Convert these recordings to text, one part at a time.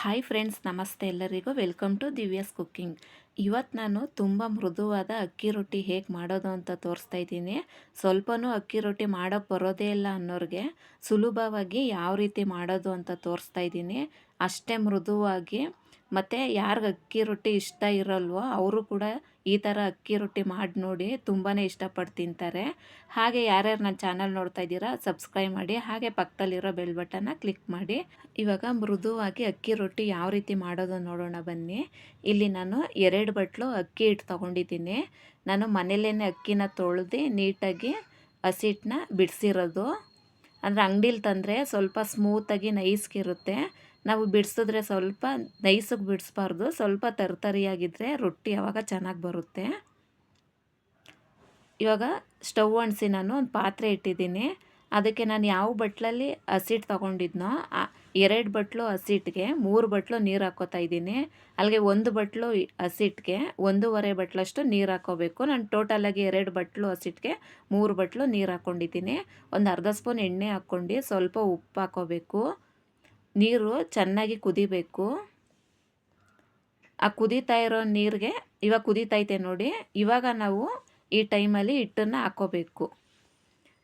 Hi friends ನಮಸ್ತೆ ಎಲ್ಲರಿಗೂ. Welcome to Divya's cooking ಇವತ್ತು ನಾನು ತುಂಬ ಮೃದುವಾದ ಅಕ್ಕಿ ರೊಟ್ಟಿ ಹೇಗೆ ಮಾಡೋದು ಅಂತ ತೋರಿಸ್ತಾ ಇದ್ದೀನಿ. ಸ್ವಲ್ಪನೂ ಅಕ್ಕಿ ರೊಟ್ಟಿ ಮಾಡೋಕ್ಕೆ ಬರೋದೇ ಇಲ್ಲ ಅನ್ನೋರಿಗೆ. ಸುಲಭವಾಗಿ ಯಾವ ರೀತಿ ಮಾಡೋದು ಅಂತ ತೋರಿಸ್ತಾ ಇದ್ದೀನಿ. ಅಷ್ಟೇ ಮೃದುವಾಗಿ ಮತ್ತು ಯಾರಿಗೆ ಅಕ್ಕಿ ರೊಟ್ಟಿ ಇಷ್ಟ ಇರಲ್ವೋ ಅವರು ಕೂಡ ಈ ಥರ ಅಕ್ಕಿ ರೊಟ್ಟಿ ಮಾಡಿ ನೋಡಿ ತುಂಬಾ ಇಷ್ಟಪಟ್ಟು ತಿಂತಾರೆ. ಹಾಗೆ ಯಾರ್ಯಾರು ನನ್ನ ಚಾನಲ್ ನೋಡ್ತಾ ಇದ್ದೀರಾ ಸಬ್ಸ್ಕ್ರೈಬ್ ಮಾಡಿ, ಹಾಗೆ ಪಕ್ಕದಲ್ಲಿರೋ ಬೆಲ್ ಬಟನ್ನ ಕ್ಲಿಕ್ ಮಾಡಿ. ಇವಾಗ ಮೃದುವಾಗಿ ಅಕ್ಕಿ ರೊಟ್ಟಿ ಯಾವ ರೀತಿ ಮಾಡೋದು ನೋಡೋಣ ಬನ್ನಿ. ಇಲ್ಲಿ ನಾನು ಎರಡು ಬಟ್ಲು ಅಕ್ಕಿ ಹಿಟ್ಟು ತೊಗೊಂಡಿದ್ದೀನಿ. ನಾನು ಮನೇಲೇ ಅಕ್ಕಿನ ತೊಳೆದು ನೀಟಾಗಿ ಹಸಿಟ್ಟನ್ನ ಬಿಡಿಸಿರೋದು. ಅಂದರೆ ಅಂಗಡೀಲಿ ತಂದರೆ ಸ್ವಲ್ಪ ಸ್ಮೂತಾಗಿ ನೈಸ್ಗಿರುತ್ತೆ ನಾವು ಬಿಡಿಸಿದ್ರೆ ಸ್ವಲ್ಪ ನೈಸಿಗೆ ಬಿಡಿಸ್ಬಾರ್ದು. ಸ್ವಲ್ಪ ತರ್ತರಿಯಾಗಿದ್ದರೆ ರೊಟ್ಟಿ ಆವಾಗ ಚೆನ್ನಾಗಿ ಬರುತ್ತೆ. ಇವಾಗ ಸ್ಟವ್ ಅಣಿಸಿ ನಾನು ಒಂದು ಪಾತ್ರೆ ಇಟ್ಟಿದ್ದೀನಿ. ಅದಕ್ಕೆ ನಾನು ಯಾವ ಬಟ್ಲಲ್ಲಿ ಹಸಿಟ್ಟು ತೊಗೊಂಡಿದ್ನೋ ಎರಡು ಬಟ್ಲು ಹಸಿಟ್ಟಿಗೆ ಮೂರು ಬಟ್ಲು ನೀರು ಹಾಕೋತಾ ಇದ್ದೀನಿ. ಅಲ್ಲಿಗೆ ಒಂದು ಬಟ್ಲು ಹಸಿಟ್ಟಿಗೆ ಒಂದೂವರೆ ಬಟ್ಲಷ್ಟು ನೀರು ಹಾಕೋಬೇಕು. ನಾನು ಟೋಟಲಾಗಿ ಎರಡು ಬಟ್ಲು ಹಸಿಟ್ಟಿಗೆ ಮೂರು ಬಟ್ಲು ನೀರು ಹಾಕ್ಕೊಂಡಿದ್ದೀನಿ ಒಂದು ಅರ್ಧ ಸ್ಪೂನ್ ಎಣ್ಣೆ ಹಾಕ್ಕೊಂಡು ಸ್ವಲ್ಪ ಉಪ್ಪು ಹಾಕೋಬೇಕು. ನೀರು ಚೆನ್ನಾಗಿ ಕುದಿಬೇಕು. ಆ ಕುದೀತಾ ಇರೋ ನೀರಿಗೆ ಇವಾಗ ಕುದೀತೈತೆ ನೋಡಿ, ಇವಾಗ ನಾವು ಈ ಟೈಮಲ್ಲಿ ಹಿಟ್ಟನ್ನು ಹಾಕ್ಕೋಬೇಕು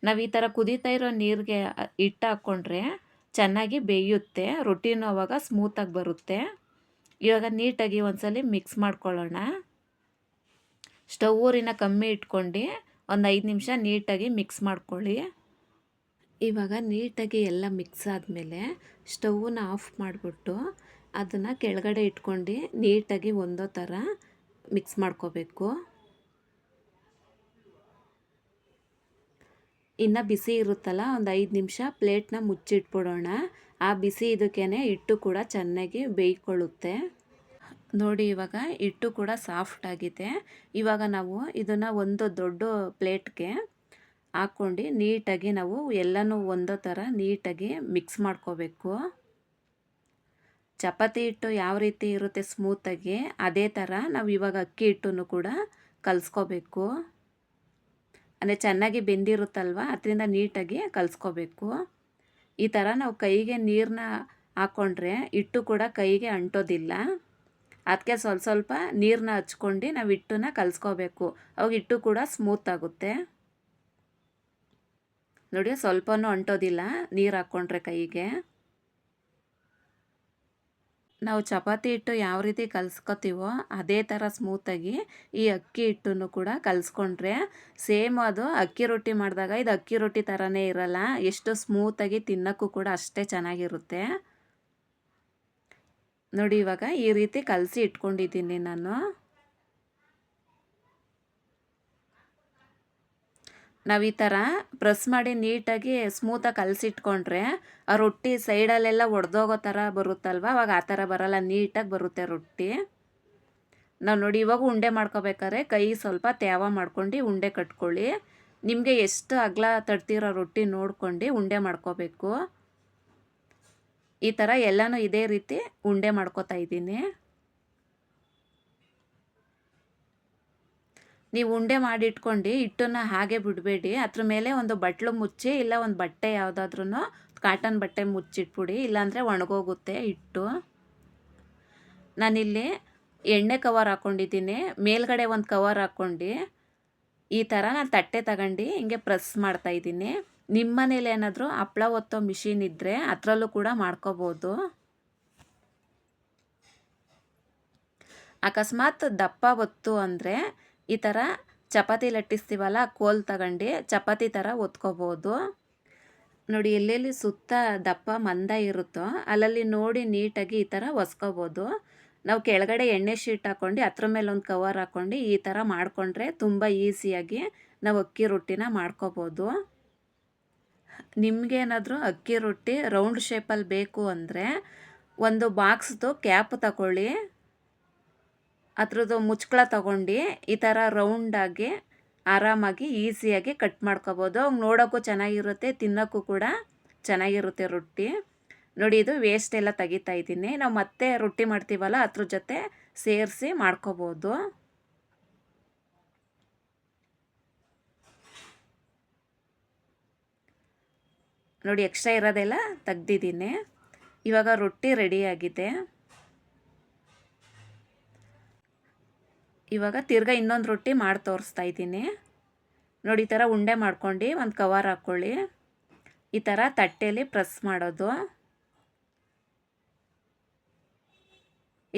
ನಾವು ಈ ಥರ ಕುದೀತಾ ಇರೋ ನೀರಿಗೆ ಹಿಟ್ಟು ಹಾಕ್ಕೊಂಡ್ರೆ ಚೆನ್ನಾಗಿ ಬೇಯುತ್ತೆ, ರೊಟ್ಟಿನೂ ಅವಾಗ ಸ್ಮೂತಾಗಿ ಬರುತ್ತೆ. ಇವಾಗ ನೀಟಾಗಿ ಒಂದ್ಸಲಿ ಮಿಕ್ಸ್ ಮಾಡ್ಕೊಳ್ಳೋಣ. ಸ್ಟವ್ ಊರಿನ ಕಮ್ಮಿ ಇಟ್ಕೊಂಡು ಒಂದು ಐದು ನಿಮಿಷ ನೀಟಾಗಿ ಮಿಕ್ಸ್ ಮಾಡ್ಕೊಳ್ಳಿ. ಇವಾಗ ನೀಟಾಗಿ ಎಲ್ಲ ಮಿಕ್ಸ್ ಆದಮೇಲೆ ಸ್ಟೌವನ್ನ ಆಫ್ ಮಾಡಿಬಿಟ್ಟು ಅದನ್ನು ಕೆಳಗಡೆ ಇಟ್ಕೊಂಡು ನೀಟಾಗಿ ಒಂದೋ ಥರ ಮಿಕ್ಸ್ ಮಾಡ್ಕೋಬೇಕು. ಇನ್ನು ಬಿಸಿ ಇರುತ್ತಲ್ಲ, ಒಂದು ಐದು ನಿಮಿಷ ಪ್ಲೇಟ್ನ ಮುಚ್ಚಿಟ್ಬಿಡೋಣ. ಆ ಬಿಸಿ ಇದಕ್ಕೇ ಹಿಟ್ಟು ಕೂಡ ಚೆನ್ನಾಗಿ ಬೇಯ್ಕೊಳ್ಳುತ್ತೆ. ನೋಡಿ, ಇವಾಗ ಹಿಟ್ಟು ಕೂಡ ಸಾಫ್ಟ್ ಆಗಿದೆ. ಇವಾಗ ನಾವು ಇದನ್ನು ಒಂದು ದೊಡ್ಡ ಪ್ಲೇಟ್ಗೆ ಹಾಕ್ಕೊಂಡು ನೀಟಾಗಿ ನಾವು ಎಲ್ಲನೂ ಒಂದೋ ಥರ ನೀಟಾಗಿ ಮಿಕ್ಸ್ ಮಾಡ್ಕೋಬೇಕು. ಚಪಾತಿ ಹಿಟ್ಟು ಯಾವ ರೀತಿ ಇರುತ್ತೆ ಸ್ಮೂತಾಗಿ ಅದೇ ಥರ ನಾವು ಇವಾಗ ಅಕ್ಕಿ ಹಿಟ್ಟನ್ನು ಕೂಡ ಕಲಿಸ್ಕೋಬೇಕು. ಅಂದರೆ ಚೆನ್ನಾಗಿ ಬೆಂದಿರುತ್ತಲ್ವ, ಅದರಿಂದ ನೀಟಾಗಿ ಕಲಿಸ್ಕೋಬೇಕು. ಈ ಥರ ನಾವು ಕೈಗೆ ನೀರನ್ನ ಹಾಕ್ಕೊಂಡ್ರೆ ಹಿಟ್ಟು ಕೂಡ ಕೈಗೆ ಅಂಟೋದಿಲ್ಲ. ಅದಕ್ಕೆ ಸ್ವಲ್ಪ ಸ್ವಲ್ಪ ನೀರನ್ನ ಹಚ್ಕೊಂಡು ನಾವು ಹಿಟ್ಟನ್ನ ಕಲಿಸ್ಕೋಬೇಕು. ಅವಾಗ ಹಿಟ್ಟು ಕೂಡ ಸ್ಮೂತ್ ಆಗುತ್ತೆ. ನೋಡಿ, ಸ್ವಲ್ಪನೂ ಅಂಟೋದಿಲ್ಲ. ನೀರು ಹಾಕ್ಕೊಂಡ್ರೆ ಕೈಗೆ. ನಾವು ಚಪಾತಿ ಹಿಟ್ಟು ಯಾವ ರೀತಿ ಕಲ್ಸ್ಕೊತೀವೋ ಅದೇ ಥರ ಸ್ಮೂತಾಗಿ ಈ ಅಕ್ಕಿ ಹಿಟ್ಟನ್ನು ಕೂಡ ಕಲಿಸ್ಕೊಂಡ್ರೆ ಸೇಮ್ ಅದು ಅಕ್ಕಿ ರೊಟ್ಟಿ ಮಾಡಿದಾಗ ಇದು ಅಕ್ಕಿ ರೊಟ್ಟಿ ಥರನೇ ಇರಲ್ಲ. ಎಷ್ಟು ಸ್ಮೂತಾಗಿ ತಿನ್ನೋಕ್ಕೂ ಕೂಡ ಅಷ್ಟೇ ಚೆನ್ನಾಗಿರುತ್ತೆ. ನೋಡಿ, ಇವಾಗ ಈ ರೀತಿ ಕಲಸಿ ಇಟ್ಕೊಂಡಿದ್ದೀನಿ ನಾನು. ನಾವು ಈ ಥರ ಪ್ರೆಸ್ ಮಾಡಿ ನೀಟಾಗಿ ಸ್ಮೂತಾಗಿ ಕಲಸಿಟ್ಕೊಂಡ್ರೆ ಆ ರೊಟ್ಟಿ ಸೈಡಲ್ಲೆಲ್ಲ ಒಡೆದೋಗೋ ಥರ ಬರುತ್ತಲ್ವ? ಅವಾಗ ಆ ಥರ ಬರಲ್ಲ, ನೀಟಾಗಿ ಬರುತ್ತೆ ರೊಟ್ಟಿ. ನಾವು ನೋಡಿ ಇವಾಗ ಉಂಡೆ ಮಾಡ್ಕೋಬೇಕಾದ್ರೆ ಕೈ ಸ್ವಲ್ಪ ತ್ಯಾವ ಮಾಡ್ಕೊಂಡು ಉಂಡೆ ಕಟ್ಕೊಳ್ಳಿ. ನಿಮಗೆ ಎಷ್ಟು ಅಗಲ ತಡ್ತಿರೋ ರೊಟ್ಟಿ ನೋಡ್ಕೊಂಡು ಉಂಡೆ ಮಾಡ್ಕೋಬೇಕು. ಈ ಥರ ಎಲ್ಲನೂ ಇದೇ ರೀತಿ ಉಂಡೆ ಮಾಡ್ಕೋತಾ ಇದ್ದೀನಿ. ನೀವು ಉಂಡೆ ಮಾಡಿಟ್ಕೊಂಡು ಹಿಟ್ಟನ್ನು ಹಾಗೆ ಬಿಡಬೇಡಿ. ಅದ್ರ ಮೇಲೆ ಒಂದು ಬಟ್ಲು ಮುಚ್ಚಿ, ಇಲ್ಲ ಒಂದು ಬಟ್ಟೆ ಯಾವುದಾದ್ರೂ ಕಾಟನ್ ಬಟ್ಟೆ ಮುಚ್ಚಿಟ್ಬಿಡಿ. ಇಲ್ಲಾಂದರೆ ಒಣಗೋಗುತ್ತೆ ಹಿಟ್ಟು. ನಾನಿಲ್ಲಿ ಎಣ್ಣೆ ಕವರ್ ಹಾಕ್ಕೊಂಡಿದ್ದೀನಿ ಮೇಲ್ಗಡೆ ಒಂದು ಕವರ್ ಹಾಕ್ಕೊಂಡು ಈ ಥರ ನಾನು ತಟ್ಟೆ ತಗೊಂಡು ಹಿಂಗೆ ಪ್ರೆಸ್ ಮಾಡ್ತಾಯಿದ್ದೀನಿ ನಿಮ್ಮ ಮನೇಲಿ ಏನಾದರೂ ಹಪ್ಪಳ ಒತ್ತೋ ಮಿಷಿನ್ ಇದ್ದರೆ ಅದರಲ್ಲೂ ಕೂಡ ಮಾಡ್ಕೋಬೋದು. ಅಕಸ್ಮಾತ್ ದಪ್ಪ ಒತ್ತು ಅಂದರೆ ಈ ಥರ ಚಪಾತಿ ಲಟ್ಟಿಸ್ತೀವಲ್ಲ, ಕೋಲ್ ತಗೊಂಡು ಚಪಾತಿ ಥರ ಒತ್ಕೋಬೋದು. ನೋಡಿ, ಎಲ್ಲೆಲ್ಲಿ ಸುತ್ತ ದಪ್ಪ ಮಂದ ಇರುತ್ತೋ ಅಲ್ಲಲ್ಲಿ ನೋಡಿ ನೀಟಾಗಿ ಈ ಥರ ಒಸ್ಕೋಬೋದು. ನಾವು ಕೆಳಗಡೆ ಎಣ್ಣೆ ಶೀಟ್ ಹಾಕ್ಕೊಂಡು ಅದ್ರ ಮೇಲೆ ಒಂದು ಕವರ್ ಹಾಕ್ಕೊಂಡು ಈ ಥರ ಮಾಡಿಕೊಂಡ್ರೆ ತುಂಬ ಈಸಿಯಾಗಿ ನಾವು ಅಕ್ಕಿ ರೊಟ್ಟಿನ ಮಾಡ್ಕೋಬೋದು. ನಿಮಗೇನಾದರೂ ಅಕ್ಕಿ ರೊಟ್ಟಿ ರೌಂಡ್ ಶೇಪಲ್ಲಿ ಬೇಕು ಅಂದರೆ ಒಂದು ಬಾಕ್ಸ್ದು ಕ್ಯಾಪ್ ತಗೊಳ್ಳಿ. ಅದ್ರದ್ದು ಮುಚ್ಕಳ ತಗೊಂಡು ಈ ಥರ ರೌಂಡಾಗಿ ಆರಾಮಾಗಿ ಈಸಿಯಾಗಿ ಕಟ್ ಮಾಡ್ಕೋಬೋದು. ಅವಾಗ ನೋಡೋಕ್ಕೂ ಚೆನ್ನಾಗಿರುತ್ತೆ, ತಿನ್ನೋಕ್ಕೂ ಕೂಡ ಚೆನ್ನಾಗಿರುತ್ತೆ ರೊಟ್ಟಿ. ನೋಡಿ, ಇದು ವೇಸ್ಟ್ ಎಲ್ಲ ತೆಗಿತಾ ಇದ್ದೀನಿ. ನಾವು ಮತ್ತೆ ರೊಟ್ಟಿ ಮಾಡ್ತೀವಲ್ಲ, ಅದ್ರ ಜೊತೆ ಸೇರಿಸಿ ಮಾಡ್ಕೋಬೋದು. ನೋಡಿ ಎಕ್ಸ್ಟ್ರಾ ಇರೋದೆಲ್ಲ ತೆಗ್ದಿದ್ದೀನಿ. ಇವಾಗ ರೊಟ್ಟಿ ರೆಡಿಯಾಗಿದೆ ಇವಾಗ ತಿರ್ಗಾ ಇನ್ನೊಂದು ರೊಟ್ಟಿ ಮಾಡಿ ತೋರಿಸ್ತಾ ಇದ್ದೀನಿ. ನೋಡಿ, ಈ ಥರ ಉಂಡೆ ಮಾಡ್ಕೊಂಡು ಒಂದು ಕವರ್ ಹಾಕ್ಕೊಳ್ಳಿ ಈ ಥರ ತಟ್ಟೆಯಲ್ಲಿ ಪ್ರೆಸ್ ಮಾಡೋದು.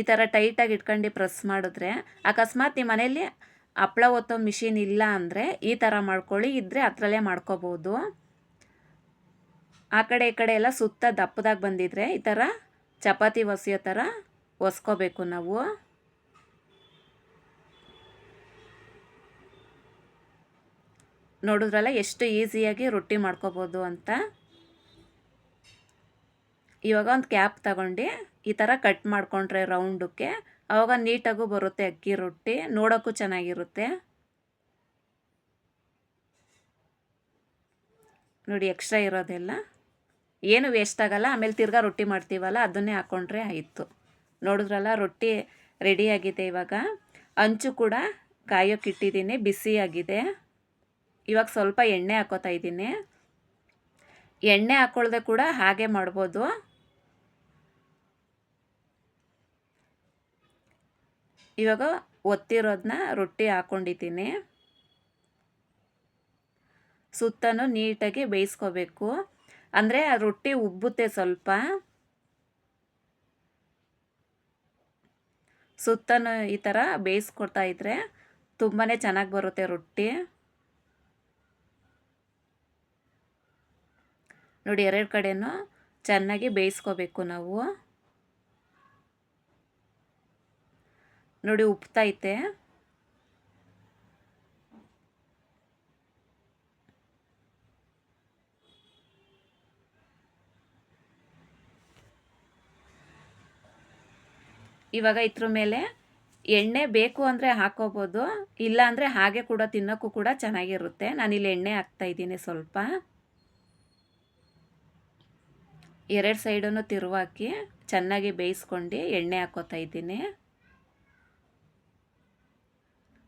ಈ ಥರ ಟೈಟಾಗಿ ಇಟ್ಕೊಂಡು ಪ್ರೆಸ್ ಮಾಡಿದ್ರೆ ಅಕಸ್ಮಾತ್ ನಿಮ್ಮ ಮನೇಲಿ ಹಪ್ಳ ಒತ್ತೋ ಮಿಷಿನ್ ಇಲ್ಲ ಅಂದರೆ ಈ ಥರ ಮಾಡ್ಕೊಳ್ಳಿ ಇದ್ದರೆ ಅದರಲ್ಲೇ ಮಾಡ್ಕೋಬೋದು. ಆ ಕಡೆ ಈ ಕಡೆ ಎಲ್ಲ ಸುತ್ತ ದಪ್ಪದಾಗಿ ಬಂದಿದ್ರೆ ಈ ಥರ ಚಪಾತಿ ಒಸಿಯೋ ಥರ ಒಸ್ಕೋಬೇಕು ನಾವು. ನೋಡಿದ್ರಲ್ಲ ಎಷ್ಟು ಈಸಿಯಾಗಿ ರೊಟ್ಟಿ ಮಾಡ್ಕೋಬೋದು ಅಂತ. ಇವಾಗ ಒಂದು ಕ್ಯಾಪ್ ತಗೊಂಡು ಈ ಥರ ಕಟ್ ಮಾಡಿಕೊಂಡ್ರೆ ರೌಂಡಕ್ಕೆ. ಆವಾಗ ನೀಟಾಗೂ ಬರುತ್ತೆ ಅಕ್ಕಿ ರೊಟ್ಟಿ, ನೋಡೋಕ್ಕೂ ಚೆನ್ನಾಗಿರುತ್ತೆ. ನೋಡಿ ಎಕ್ಸ್ಟ್ರಾ ಇರೋದೆಲ್ಲ. ಏನು ವೇಸ್ಟ್ ಆಗಲ್ಲ, ಆಮೇಲೆ ತಿರ್ಗಾ ರೊಟ್ಟಿ ಮಾಡ್ತೀವಲ್ಲ, ಅದನ್ನೇ ಹಾಕ್ಕೊಂಡ್ರೆ ಆಯಿತು. ನೋಡಿದ್ರಲ್ಲ ರೊಟ್ಟಿ ರೆಡಿಯಾಗಿದೆ ಇವಾಗ. ಅಂಚು ಕೂಡ ಕಾಯೋಕ್ಕಿಟ್ಟಿದ್ದೀನಿ ಬಿಸಿಯಾಗಿದೆ. ಇವಾಗ ಸ್ವಲ್ಪ ಎಣ್ಣೆ ಹಾಕೋತಾ ಇದ್ದೀನಿ. ಎಣ್ಣೆ ಹಾಕ್ಕೊಳ್ದೆ ಕೂಡ ಹಾಗೆ ಮಾಡ್ಬೋದು. ಇವಾಗ ಒತ್ತಿರೋದನ್ನ ರೊಟ್ಟಿ ಹಾಕ್ಕೊಂಡಿದ್ದೀನಿ ಸುತ್ತನೂ ನೀಟಾಗಿ ಬೇಯಿಸ್ಕೋಬೇಕು. ಅಂದರೆ ಆ ರೊಟ್ಟಿ ಉಬ್ಬುತ್ತೆ ಸ್ವಲ್ಪ. ಸುತ್ತನೂ ಈ ಥರ ಬೇಯಿಸ್ಕೊಡ್ತಾ ಇದ್ದರೆ ತುಂಬಾ ಚೆನ್ನಾಗಿ ಬರುತ್ತೆ ರೊಟ್ಟಿ. ನೋಡಿ ಎರಡು ಕಡೆಯೂ ಚೆನ್ನಾಗಿ ಬೇಯಿಸ್ಕೋಬೇಕು ನಾವು. ನೋಡಿ ಉಪ್ತೈತೆ ಇವಾಗ ಇದ್ರ ಮೇಲೆ ಎಣ್ಣೆ ಬೇಕು ಅಂದರೆ ಹಾಕೋಬೋದು, ಇಲ್ಲ ಅಂದರೆ ಹಾಗೆ ಕೂಡ ತಿನ್ನೋಕ್ಕೂ ಕೂಡ ಚೆನ್ನಾಗಿರುತ್ತೆ. ನಾನಿಲ್ಲಿ ಎಣ್ಣೆ ಹಾಕ್ತಾಯಿದ್ದೀನಿ ಸ್ವಲ್ಪ. ಎರಡು ಸೈಡನ್ನು ತಿರುವಾಕಿ ಚೆನ್ನಾಗಿ ಬೇಯಿಸ್ಕೊಂಡು ಎಣ್ಣೆ ಹಾಕೋತಾ ಇದ್ದೀನಿ.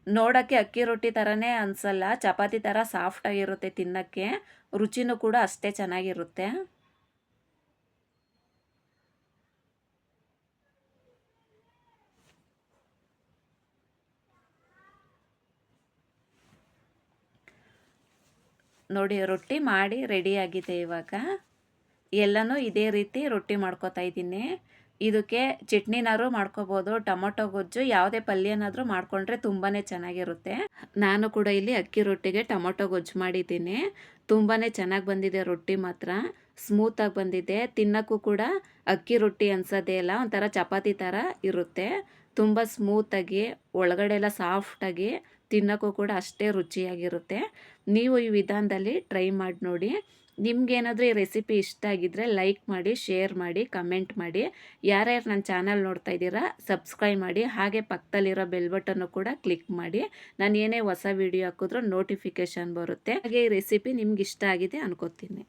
ನೋಡೋಕ್ಕೆ ಅಕ್ಕಿ ರೊಟ್ಟಿ ಥರನೇ ಅನಿಸಲ್ಲ, ಚಪಾತಿ ಥರ ಸಾಫ್ಟಾಗಿರುತ್ತೆ ತಿನ್ನೋಕ್ಕೆ, ರುಚಿನೂ ಕೂಡ ಅಷ್ಟೇ ಚೆನ್ನಾಗಿರುತ್ತೆ. ನೋಡಿ, ರೊಟ್ಟಿ ಮಾಡಿ ರೆಡಿಯಾಗಿದೆ ಇವಾಗ. ಎಲ್ಲನೂ ಇದೇ ರೀತಿ ರೊಟ್ಟಿ ಮಾಡ್ಕೋತಾ ಇದ್ದೀನಿ. ಇದಕ್ಕೆ ಚಟ್ನಿನಾರು ಮಾಡ್ಕೋಬೋದು, ಟೊಮೊಟೊ ಗೊಜ್ಜು, ಯಾವುದೇ ಪಲ್ಯನಾದರೂ ಮಾಡಿಕೊಂಡ್ರೆ ತುಂಬಾ ಚೆನ್ನಾಗಿರುತ್ತೆ. ನಾನು ಕೂಡ ಇಲ್ಲಿ ಅಕ್ಕಿ ರೊಟ್ಟಿಗೆ ಟೊಮೊಟೊ ಗೊಜ್ಜು ಮಾಡಿದ್ದೀನಿ. ತುಂಬಾ ಚೆನ್ನಾಗಿ ಬಂದಿದೆ ರೊಟ್ಟಿ ಮಾತ್ರ. ಸ್ಮೂತಾಗಿ ಬಂದಿದೆ. ತಿನ್ನೋಕ್ಕೂ ಕೂಡ ಅಕ್ಕಿ ರೊಟ್ಟಿ ಅನ್ಸೋದೇ ಇಲ್ಲ, ಒಂಥರ ಚಪಾತಿ ಥರ ಇರುತ್ತೆ. ತುಂಬ ಸ್ಮೂತಾಗಿ ಒಳಗಡೆ ಎಲ್ಲ ಸಾಫ್ಟಾಗಿ ತಿನ್ನೋಕ್ಕೂ ಕೂಡ ಅಷ್ಟೇ ರುಚಿಯಾಗಿರುತ್ತೆ. ನೀವು ಈ ವಿಧಾನದಲ್ಲಿ ಟ್ರೈ ಮಾಡಿ ನೋಡಿ. ನಿಮ್ಗೇನಾದರೂ ಈ ರೆಸಿಪಿ ಇಷ್ಟ ಆಗಿದ್ದರೆ ಲೈಕ್ ಮಾಡಿ ಶೇರ್ ಮಾಡಿ ಕಮೆಂಟ್ ಮಾಡಿ. ಯಾರ್ಯಾರು ನನ್ನ ಚಾನಲ್ ನೋಡ್ತಾ ಇದ್ದೀರಾ ಸಬ್ಸ್ಕ್ರೈಬ್ ಮಾಡಿ. ಹಾಗೆ ಪಕ್ಕದಲ್ಲಿರೋ ಬೆಲ್ ಬಟನ್ನು ಕೂಡ ಕ್ಲಿಕ್ ಮಾಡಿ. ನಾನು ಏನೇ ಹೊಸ ವಿಡಿಯೋ ಹಾಕಿದ್ರೂ ನೋಟಿಫಿಕೇಷನ್ ಬರುತ್ತೆ. ಹಾಗೆ ಈ ರೆಸಿಪಿ ನಿಮ್ಗೆ ಇಷ್ಟ ಆಗಿದೆ ಅನ್ಕೋತೀನಿ.